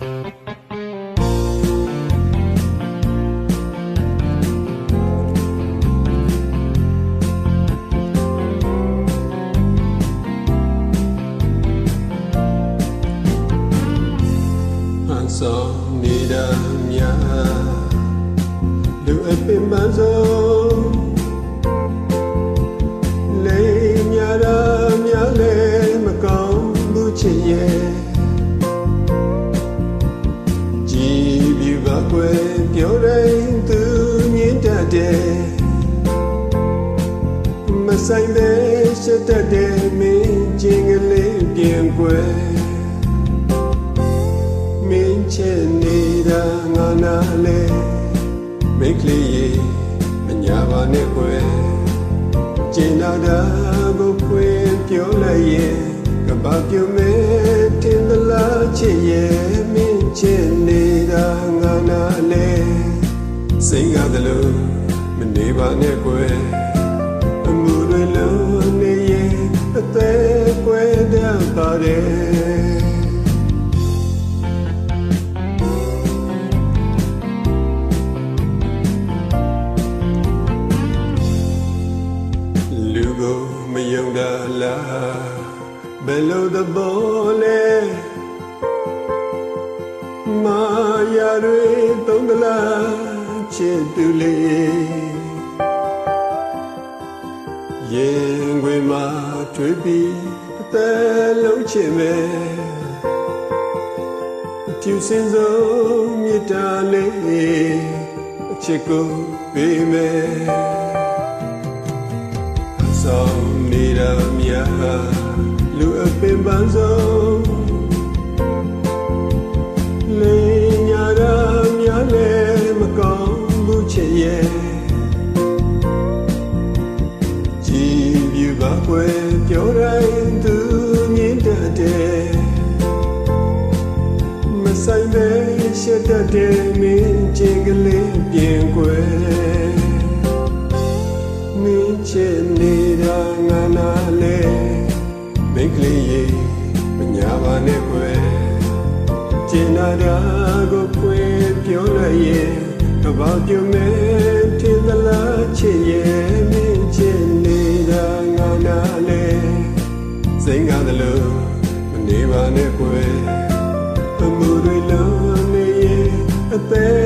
ဟန်ဆောင်နေတာများလူအပင်ပန်းဆုံးလိမ် ကွယ်ပြောတိုင်းသူမြင်တတ်တယ်မဆိုင်ပဲရှက်တတ်တယ်မင်းချင်းကလေးပြင်ကွယ်မင်းချစ်နေတာငါနာလေမိတ်ကလေးရေမညာပါနဲ့ကွယ်ကျင်နာတာကိုဖွင့်ပြောလိုက်ရင်ကဘာပြုမဲတင်သလားချစ်ရဲ့ စိတ်ကတလို့မနေပါနဲ့ကွယ်အမှုတွေလုံးနေရင်အသက်ကွယ်တတ်ပါတယ်လူကိုမယုံတာလားဘယ်လိုသဘောလဲမာယာတွေသုံးသလား ချစ်သူလေးရင်ခွေမှာတွေ့ပြီးအသက်လုံးချင်မယ်ကျူစင်စုံမြတ်တာလေးအချစ်ကိုပေးမယ်ဆောင်နေတာများလူအပင်ပန်းဆုံး ပြပါကွယ်ပြောတိုင်းသူမြင်တတ်တယ်မဆိုင်ပဲရှက်တတ်တယ်မင်းချင်းကလေးပြင်ကွယ်မင်းချစ်နေတာငါနာလေမိတ်ကလေးရေမညာပါနဲ့ကွယ်ကျင်နာတာကိုဖွင့်ပြောလိုက်ရင်ကဘာပြုမဲထ စိတ်ကားသလိုမနေပါနဲ့ကွယ်အမှုတွေလုံးနေရင်အသက်ကွယ်တတ်ပါတယ်